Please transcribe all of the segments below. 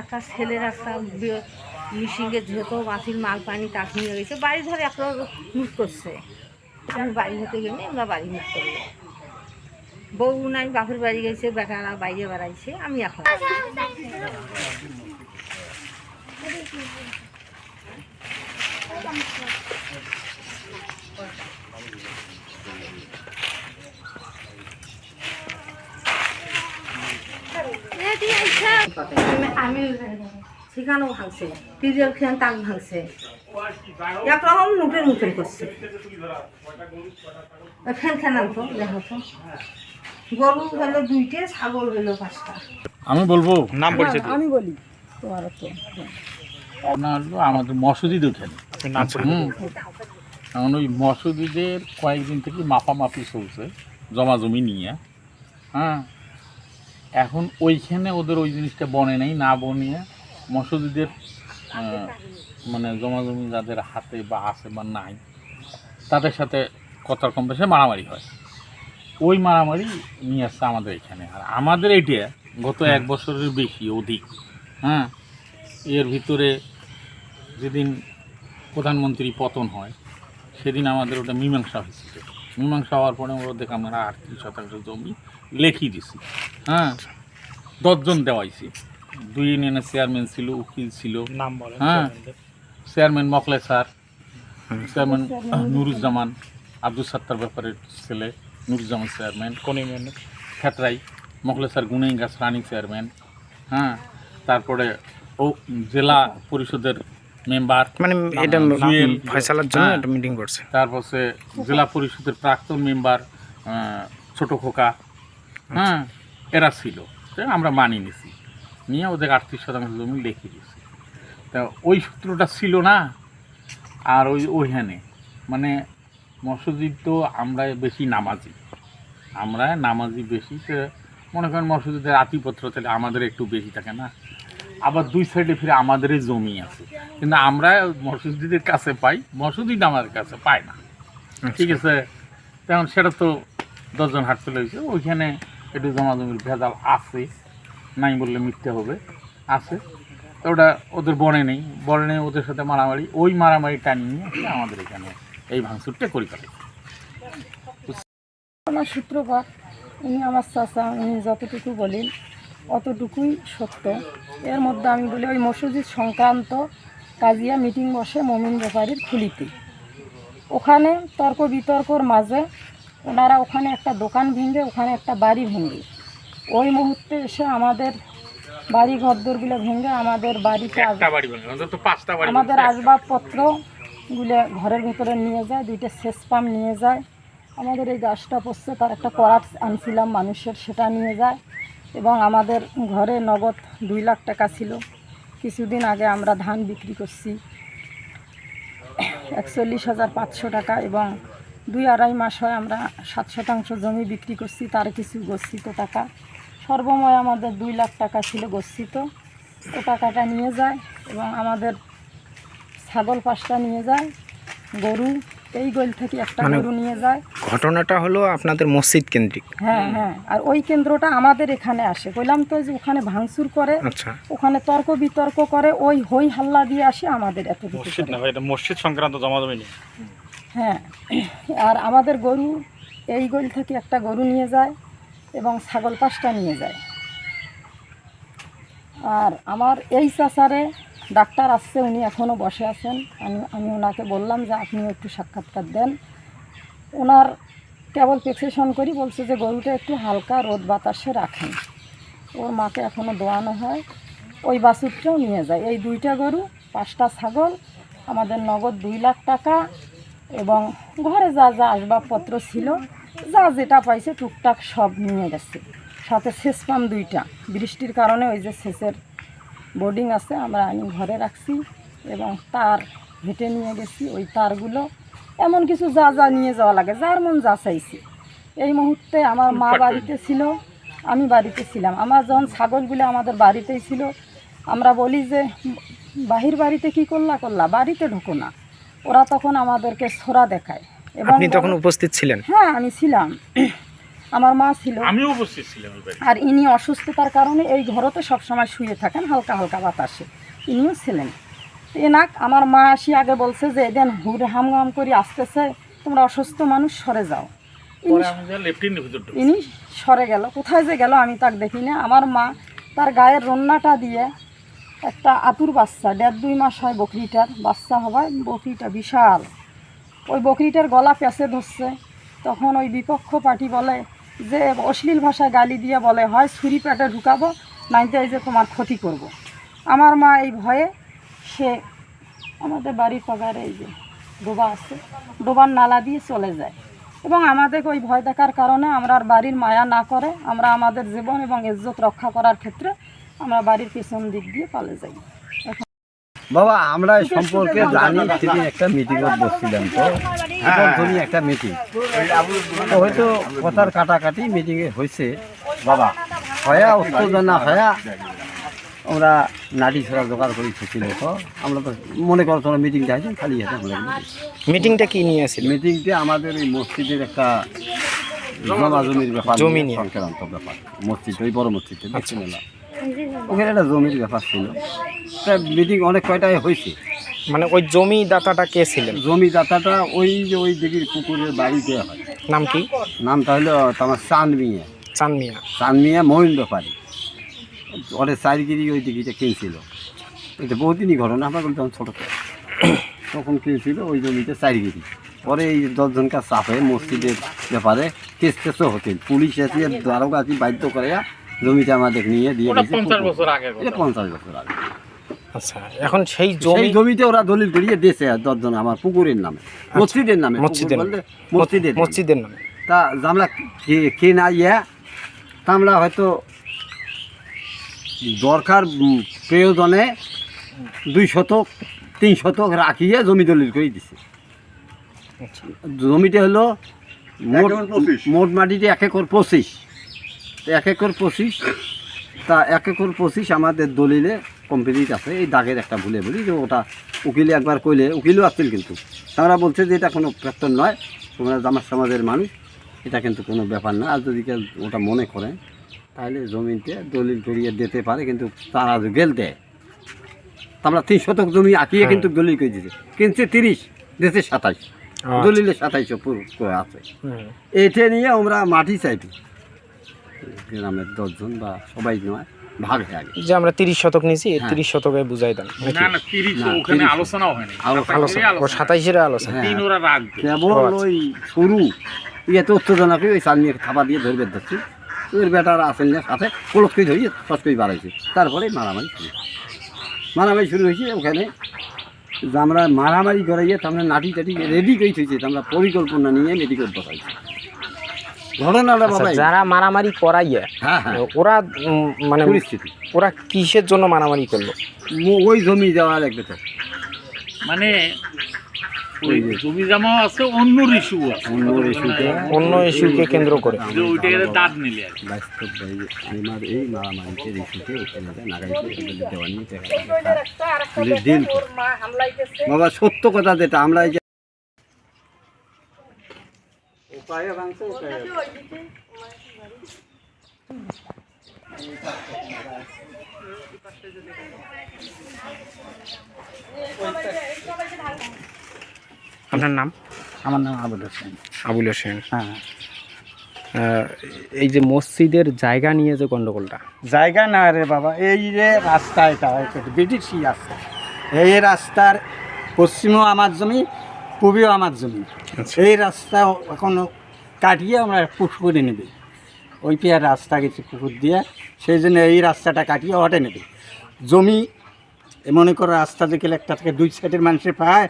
একটা ছেলের একটা মিশিংয়ে যেহেতু মাছির মাল পানি তাক নিয়ে গেছে বাড়ি ধরে একটা মুখ করছে। আমি বাড়ি হতে গেলে আমরা বাড়ি মুখ করি বউ নাই, বাপের বাড়ি গেছে, বেটারা বাইরে বেড়াইছে, আমি এখন। আমি সেখানেও ভাঙছে পিজের ফ্যান তাক ভাঙছে। একরকম মুটের মুটের করছে। ফ্যান ফ্যান আনতো দেখো তো। গরু হলো দুইটে ছাগল হলো পাঁচটা। আমি বলব নাম পরিচয় আমি বলি তোমার তো। আপনার হলো আমাদের মসজিদ নাম এখন ওই মসজিদের কয়েকদিন থেকে মাপামাপি চলছে জমা জমি নিয়ে। হ্যাঁ এখন ওইখানে ওদের ওই জিনিসটা বনে নেই না বনিয়ে মসজিদের মানে জমা জমি যাদের হাতে বা আছে বা নাই তাদের সাথে কথার কম বেশি মারামারি হয়। ওই মারামারি নিয়ে আসছে আমাদের এখানে। আর আমাদের এইটা গত এক বছরের বেশি অধিক। হ্যাঁ? এর ভিতরে যেদিন প্রধানমন্ত্রী পতন হয় সেদিন আমাদের ওটা মীমাংসা হয়েছিল। মীমাংসা হওয়ার পরে ওরা দেখে আমরা আটত্রিশ শতাংশ জমি লেখি দিছি। হ্যাঁ। দশজন দেওয়াইছি। দুই ইউনিয়নের চেয়ারম্যান ছিল উকিল ছিল। নাম বলেন হ্যাঁ। চেয়ারম্যান মকলে স্যার চেয়ারম্যান নুরুজ্জামান আব্দুল সাত্তার ব্যাপারের ছেলে নুরুজ্জামান চেয়ারম্যান কোন ইউনিয়নে খেতরাই মকলে স্যার গুনেঙ্গাস রানি চেয়ারম্যান হ্যাঁ। তারপরে ও জেলা পরিষদের মেম্বার মানে এটা ফয়সালার জন্য হ্যাঁ। একটা মিটিং করছে। তারপর সে জেলা পরিষদের প্রাক্তন মেম্বার ছোট খোকা। হ্যাঁ। এরা ছিল। আমরা মানি নিছি। নিয়ে ওদের আটত্রিশ শতাংশ জমি লিখে দিয়েছি। তা ওই সূত্রটা ছিল না আর ওই ওইখানে। মানে মসজিদ তো আমরা বেশি নামাজি। আমরা নামাজি বেশি তো মনে করেন মসজিদের আতিপত্র তাহলে আমাদের একটু বেশি থাকে না। আবার দুই সাইডে ফিরে আমাদেরই জমি আছে। কিন্তু আমরা মসজিদের কাছে পাই মসজিদ আমাদের কাছে পায় না। ঠিক আছে? তেমন সেটা তো দশজন হাট চলে গেছে। ওইখানে একটু জমা জমির ভেজাল আছে, নাই বললে মিথ্যে হবে, আছে। তো ওটা ওদের বনে নেই। বনে নেই, ওদের সাথে মারামারি, ওই মারামারি টানি নিয়ে আমাদের এখানে এই ভাঙচুরটা করি ফেলে। আমার সূত্রপাত, উনি আমার চাচা, উনি যতটুকু বলেন, অতটুকুই সত্য। এর মধ্যে আমি বলি, ওই মসজিদ সংক্রান্ত কাজিয়া মিটিং বসে মমিন ব্যাপারীর খুলিতে। ওখানে তর্ক বিতর্কর মাঝে ওনারা ওখানে একটা দোকান ভেঙে ওখানে একটা বাড়ি ভেঙে। ওই মুহূর্তে এসে আমাদের বাড়ি ঘরদোরগুলো ভেঙে আমাদের বাড়িতে আমাদের ভাঙছে। আসবাবপত্রগুলো ঘরের ভিতরে নিয়ে যায় দুইটা শেষ পাম্প নিয়ে যায়। আমাদের এই গাছটা পড়ছে তার একটা করাত আনছিলাম মানুষের সেটা নিয়ে যায়। এবং আমাদের ঘরে নগদ দুই লাখ টাকা ছিল। কিছুদিন আগে আমরা ধান বিক্রি করছি। একচল্লিশ হাজার পাঁচশো টাকা এবং দুই আড়াই মাস হয় আমরা সাত শতাংশ জমি বিক্রি করছি তার কিছু গচ্ছিত টাকা। সর্বময় আমাদের দুই লাখ টাকা ছিল গচ্ছিত। ও টাকাটা নিয়ে যায় এবং আমাদের ছাগল পাঁচটা নিয়ে যায় গরু এই গোল থেকে একটা মানে- গরু নিয়ে যায়। ঘটনাটা হলো আপনাদের মসজিদ কেন্দ্রিক। হ্যাঁ হ্যাঁ আর ওই কেন্দ্রটা আমাদের এখানে আসে। বললাম তো যে ওখানে ভাঙচুর করে আচ্ছা। ওখানে তর্ক বিতর্ক করে ওই হই হাল্লা দিয়ে আসে আমাদের এতটুকু মসজিদ না ভাই এটা মসজিদ সংক্রান্ত জমা জমি নেই। হ্যাঁ আর আমাদের গরু এই গোল থেকে একটা গরু নিয়ে যায় এবং ছাগল পাঁচটা নিয়ে যায়। আর আমার এই চাচারে ডাক্তার আসছে, উনি এখনও বসে আছেন। আমি আমি ওনাকে বললাম যে আপনিও একটু সাক্ষাৎকার দেন। ওনার কেবল প্রেসক্রিপশন করি, বলছে যে গরুটা একটু হালকা রোদ বাতাসে রাখেন। ওর মাকে এখনও দোয়ানো হয়। ওই বাছুরটাও নিয়ে যায়। এই দুইটা গরু, পাঁচটা ছাগল, আমাদের নগদ দুই লাখ টাকা এবং ঘরে যা যা আসবাবপত্র ছিল যা যেটা পাইছে টুকটাক সব নিয়ে গেছে। সাথে সেচ পাম্প দুইটা। বৃষ্টির কারণে ওই যে সেচের বোর্ডিং আছে আমরা আমি ঘরে রাখছি এবং তার হেঁটে নিয়ে গেছি ওই তারগুলো। এমন কিছু যা যা নিয়ে যাওয়া লাগে যার মন যা চাইছি। এই মুহূর্তে আমার মা বাড়িতে ছিল আমি বাড়িতে ছিলাম। আমার যখন ছাগলগুলো আমাদের বাড়িতেই ছিল আমরা বলি যে বাহির বাড়িতে কি করলা করলা? বাড়িতে ঢোকো না। ওরা তখন আমাদেরকে ছোড়া দেখায়। এবং আপনি তখন উপস্থিত ছিলেন? হ্যাঁ আমি ছিলাম। আমার মা ছিল। আমিও উপস্থিত ছিলাম আর ইনি অসুস্থতার কারণে এই ঘরতে সবসময় শুয়ে থাকেন হালকা হালকা বাতাসে। ইনিও ছিলেন। এনাক আমার মা আসি আগে বলছে যে এদিন হুড় হাম হাম করে আসতেছে। তোমরা অসুস্থ মানুষ সরে যাও। আমি। ইনি সরে গেল। কোথায় যে গেল আমি তাক দেখি না। আমার মা তার গায়ের রন্নাটা দিয়ে একটা আতুর বাচ্চা, দেড় দুই মাস হয় বকরিটার, বাচ্চা হওয়ায় বকরিটা বিশাল। ওই বকরিটার গলা পেঁচে ধরছে। তখন ওই বিপক্ষ পার্টি বলে যে, অশ্লীল ভাষায় গালি দিয়ে বলে, হয় ছুরি পেটে ঢুকাবো, নাইতে এই যে তোমার ক্ষতি করব। আমার মা এই ভয়ে সে আমাদের বাড়ির পাগারে এই যে ডোবা আছে, ডোবার নালা দিয়ে চলে যায়। এবং আমাদের ওই ভয় দেখার কারণে আমরা আর বাড়ির মায়া না করে আমরা আমাদের জীবন এবং ইজ্জত রক্ষা করার ক্ষেত্রে আমরা বাড়ির পেছন দিক দিয়ে পালে যাই। বাবা আমরা এই সম্পর্কে জানি সেদিন একটা মিটিং বসছিলাম তো। প্রথমই একটা মিটিং তো হয়তো কথার কাটাকাটি মিটিংয়ে হয়েছে। বাবা হয়া উত্তেজনা হয়া আমরা নাটি ছড়া জোগাড় করে ছিল তো আমরা তো মনে করো তোমরা মিটিংটা হয়েছে খালি আমরা মিটিংটা কি নিয়ে ছিল মিটিংটা আমাদের এই মসজিদের একটা জমা জমির ব্যাপার জমি নিয়ে। সংক্রান্ত ব্যাপার। মসজিদ ওই বড় মসজিদে দেখছি মেলা ওখানে একটা জমির ব্যাপার ছিল। তা মিটিং অনেক কয়টায় হয়েছে? মানে ওই জমি দাতাটা কে ছিলেন? জমি দাতাটা ওই যে ওই দিঘির পুকুরের বাড়িতে হয়। নাম কি? নামটা হলো তোমার চাঁদ মিয়া চান মিয়া চাঁদ মিয়া মহিন ব্যাপারী ওদের চারিগিরি ওই দিঘিটা কিনছিল এটা বহুদিনই ঘটনা আমরা বলতাম ছোটো। তখন কিনছিল ওই জমিতে চারিগিরি। পরে এই দশজনকার চাপে মসজিদের ব্যাপারে কেস কেসও হতেন। পুলিশ এসে দ্বারকা আছি বাধ্য করে জমিটা আমাদের নিয়ে দিয়ে দিয়েছে পঞ্চাশ বছর আগে এটা পঞ্চাশ বছর আগে আচ্ছা এখন সেই জমি জমিতে ওরা দলিল করিয়ে দিয়েছে দশজন আমার পুকুরের নামে। মসজিদের নামে মসজিদের মসজিদের নামে। মসজিদের নামে। তা আমরা কে না ইয়া তা আমরা হয়তো দরকার প্রয়োজনে দুই শতক তিন শতক রাখিয়ে জমি দলিল করে দিছে। আচ্ছা। জমিটা হলো মোট মোট মাটিতে এক একর পঁচিশ। এক একর পঁচিশ তা এক একর পঁচিশ আমাদের দলিলে কমপ্লিট আছে। এই দাগের একটা ভুলে বলি যে ওটা উকিলে একবার কইলে উকিলও আসছিল কিন্তু। তারা বলছে যে এটা কোনো ফ্যাক্টর নয় তোমরা আমার সমাজের মানুষ এটা কিন্তু কোনো ব্যাপার না। আর যদি কেউ ওটা মনে করে তাহলে জমিতে দলিল করিয়ে দিতে পারে কিন্তু তারা গেল দেয়। আমরা তিন শতক জমি আঁকিয়ে কিন্তু দলিল করে দিয়েছে কিনছে তিরিশ দিয়েছে সাতাইশ। আচ্ছা। দলিলে সাতাইশও পুরো করে আছে এটা নিয়ে আমরা মাটি চাইবি গ্রামের দশজন বা সবাই নয় ভাগ হয়ে আগে যে আমরা তিরিশ শতক নিয়েছি হ্যাঁ। তিরিশ শতকে বুঝাই দেন। নাকি? না না তিরিশ না, ওখানে 30 আলোচনাও হয়নি। আলোচনা- আলোচনা। সাতাইশের আলোচনা। হ্যাঁ। ওরা কেবল আচ্ছা। ওই শুরু এত উত্তেজনা করে ওই চাল নিয়ে থাপা দিয়ে ধরবে ধরছি। ওই বেটারা আসেন না সাথে কলস করে ধরিয়ে সস করে বাড়াইছে। তারপরে মারামারি শুরু মারামারি শুরু হয়েছে ওখানে যে আমরা মারামারি করাইয়ে তো আমরা নাটি টাটি রেডি করে থইছে। তো আমরা পরিকল্পনা নিয়ে মেডিকেল বসাইছি। ঘটনাটা আচ্ছা, বাবা যারা মারামারি করাইয়া হ্যাঁ হ্যাঁ। ওরা মানে পরিস্থিতি। ওরা কিসের জন্য মারামারি করল? ওই জমি যাওয়া লাগবে তো মানে জমি জমাও আছে অন্য ঋষু আছে। অন্য ইস্যুকে কেন্দ্র করে। ওইটাকে দাঁত নিলে বাস্তব ভাই আমার এই মারামারিতে রেখেছে ওখানে নাগাইতে দেওয়া নিয়ে বাবা সত্য কথা যেটা আমরা এই যে আপনার নাম? আমার নাম আবুল হোসেন। আবুল হোসেন। হ্যাঁ। এই যে মসজিদের জায়গা নিয়ে যে গন্ডগোলটা। জায়গা না রে বাবা এই যে রাস্তা এটা এটা ব্রিটিশই রাস্তা। এই রাস্তার পশ্চিমেও আমার জমি পূবেও আমার জমি। আচ্ছা। এই রাস্তা এখন কাটিয়ে আমরা পুকুরে নেবে। ওই পেয়ার রাস্তা গেছে পুকুর দিয়ে সেই জন্য এই রাস্তাটা কাটিয়ে ওটে নেবে। জমি মনে করো রাস্তা গেলে একটা থেকে দুই সাইডের মানুষের পায়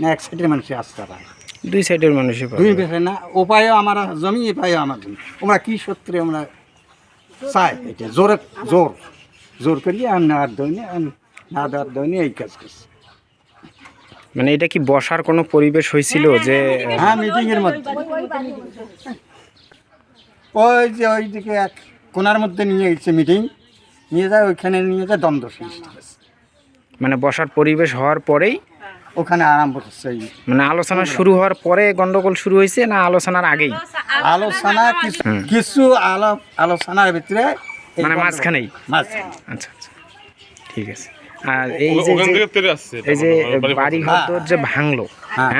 না এক সাইডের মানুষের রাস্তা পায়? দুই সাইডের মানুষই পাবে। দুই পেশে না উপায়ও আমার জমি এপায়ও আমার জমি। আমরা কি সূত্রে আমরা চাই? এটা জোরে জোর। জোর করিয়ে আর নেওয়ার দৈনে আর না দেওয়ার দৈনে এই কাজ করছি। মানে এটা কি বসার কোনো পরিবেশ হয়েছিল যে হ্যাঁ মিটিংয়ের মধ্যে। ওই যে ওইদিকে এক কোনার মধ্যে নিয়ে গেছে মিটিং নিয়ে যায় ওইখানে নিয়ে যায় দ্বন্দ্ব সৃষ্টি হয়েছে। মানে বসার পরিবেশ হওয়ার পরেই ওখানে আরম্ভ করছে মানে আলোচনা শুরু হওয়ার পরে গন্ডগোল শুরু হয়েছে না আলোচনার আগেই? আলোচনা কিছু। আলোচনার ভিতরে মানে মাঝখানেই? মাঝখানে। আচ্ছা আচ্ছা। ঠিক আছে। আর এই যে ওখান যে- থেকে তেরে আসছে এই যে বাড়ি বাড়ি ঘর যে ভাঙলো হ্যাঁ।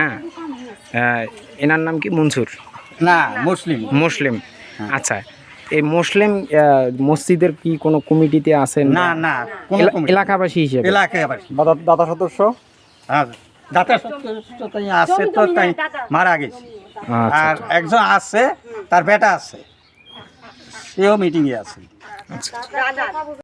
হ্যাঁ? এনার নাম কি মনসুর? না মুসলিম। মুসলিম। হ্যাঁ। আচ্ছা এই মুসলিম আহ, মসজিদের কি কোনো কমিটিতে আছেন না না? এলা- এলাকাবাসী হিসেবে? এলাকায় আবার দাদা সদস্য? হ্যাঁ, দাতা সত্য তাই আছে তো তাই মারা গেছে। আচ্ছা আর একজন আছে তার বেটা আছে। সেও মিটিংয়ে আছে। আচ্ছা।